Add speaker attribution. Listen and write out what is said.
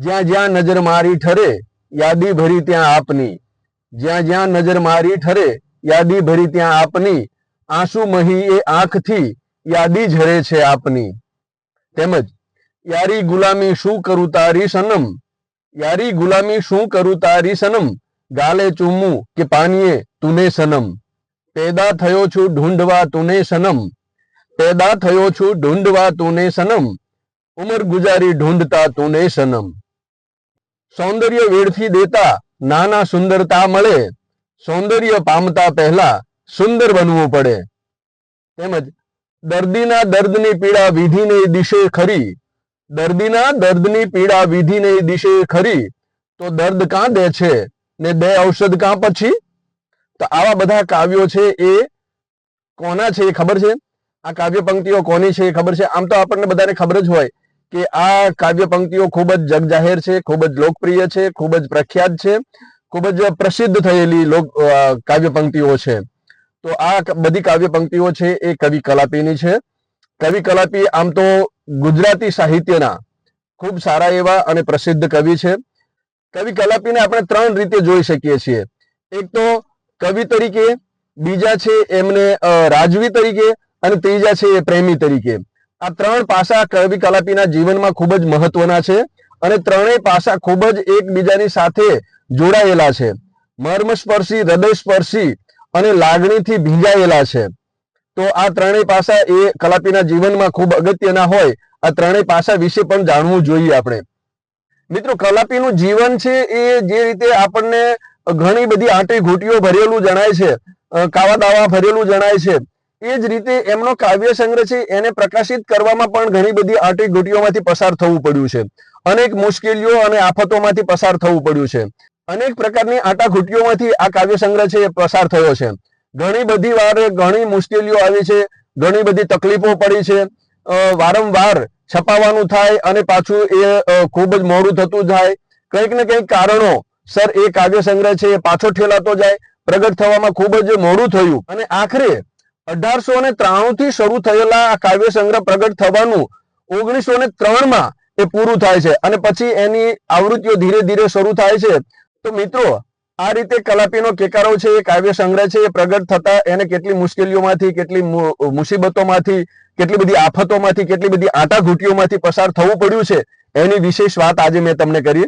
Speaker 1: જ્યાં જ્યાં નજર મારી ઠરે યાદી ભરી ત્યાં આપની જ્યાં જ્યાં નજર મારી ઠરે યાદી ભરી ત્યાં આપની આંસુ મહી એ આંખથી યાદી ઝરે છે આપની તેમજ યારી ગુલામી શું કરું તારી સનમ યારી ગુલામી શું કરું તારી સનમ ગાલે ચૂમું કે પાનીએ તુને સનમ પેદા થયો છું ઢૂંઢવા તુને સનમ પેદા થયો છું ઢૂંઢવા તુને સનમ ઉમર ગુજારી ઢૂંઢતા તુને સનમ સૌંદર્ય વેડફી દેતા નાના સુંદરતા મળે. સૌંદર્ય પામતા પહેલા સુંદર બનવું પડે. તેમજ દર્દીના દર્દની પીડા વિધિને દિશે ખરી. દર્દીના દર્દની પીડા વિધિને દિશે ખરી. તો દર્દ કાં દે છે ને દે ઔષધ કાં પછી? તો આવા બધા કાવ્યો છે એ કોના છે એ ખબર છે? આ કાવ્ય પંક્તિઓ કોની છે એ ખબર છે? આમ તો આપણને બધાને ખબર જ હોય. કે આ કાવ્ય પંક્તિઓ ખૂબ જ જગજાહેર છે, ખૂબ જ લોકપ્રિય છે, ખૂબ જ પ્રખ્યાત છે, ખૂબ જ પ્રસિદ્ધ થયેલી લોક કાવ્ય પંક્તિઓ છે. તો આ બધી કાવ્ય પંક્તિઓ છે એ કવિ કલાપીની છે. કવિ કલાપી આમ તો ગુજરાતી સાહિત્યના ખૂબ સારા એવા અને પ્રસિદ્ધ કવિ છે. કવિ કલાપીને આપણે ત્રણ રીતે જોઈ શકીએ છીએ. એક તો કવિ તરીકે, બીજા છે એમને રાજવી તરીકે અને ત્રીજા છે એ પ્રેમી તરીકે. આ ત્રણ પાસા કવિ કલાપીના જીવનમાં ખૂબ જ મહત્વના છે અને ત્રણેય પાસા ખૂબ જ એકબીજાની સાથે જોડાયેલા છે. મર્મસ્પર્શી, હૃદયસ્પર્શી અને લાગણીથી ભીંજાયેલા છે. તો આ ત્રણેય પાસા એ કલાપીના જીવનમાં ખૂબ અગત્યના હોય, આ ત્રણેય પાસા વિશે પણ જાણવું જોઈએ આપણે. મિત્રો, કલાપીનું જીવન છે એ જે રીતે આપણને ઘણી બધી આંટી ઘૂંટીઓ ભરેલું જણાય છે કાવા દાવા ભરેલું જણાય છે એ જ રીતે એમનો કાવ્ય સંગ્રહ છે, એને પ્રકાશિત કરવામાં પણ ઘણી બધી આટી ઘૂંટીઓમાંથી પસાર થવું પડ્યું છે. અનેક મુશ્કેલીઓ અને આફતોમાંથી પસાર થવું પડ્યું છે. અનેક પ્રકારની આંટા ઘૂંટીઓમાંથી આ કાવ્ય સંગ્રહ છે એ પસાર થયો છે. ઘણી બધી વાર ઘણી મુશ્કેલીઓ આવી છે, ઘણી બધી તકલીફો પડી છે. વારંવાર છપાવવાનું થાય અને પાછું એ ખૂબ જ મોડું થતું જાય. કંઈક ને કંઈક કારણો સર એ કાવ્ય સંગ્રહ છે એ પાછો ઠેલાતો જાય. પ્રગટ થવામાં ખૂબ જ મોડું થયું. અને આખરે અઢારસો ને ત્રાણું થી શરૂ થયેલા આ કાવ્ય સંગ્રહ પ્રગટ થવાનું ઓગણીસો ને ત્રણમાં એ પૂરું થાય છે અને પછી એની આવૃત્તિઓ ધીરે ધીરે શરૂ થાય છે. તો મિત્રો, આ રીતે કલાપીનો કેકારો છે, એ કાવ્ય સંગ્રહ છે, એ પ્રગટ થતા એને કેટલી મુશ્કેલીઓમાંથી, કેટલી મુસીબતોમાંથી, કેટલી બધી આફતોમાંથી, કેટલી બધી આંટાઘૂંટીઓમાંથી પસાર થવું પડ્યું છે એની વિશેષ વાત આજે મેં તમને કરી.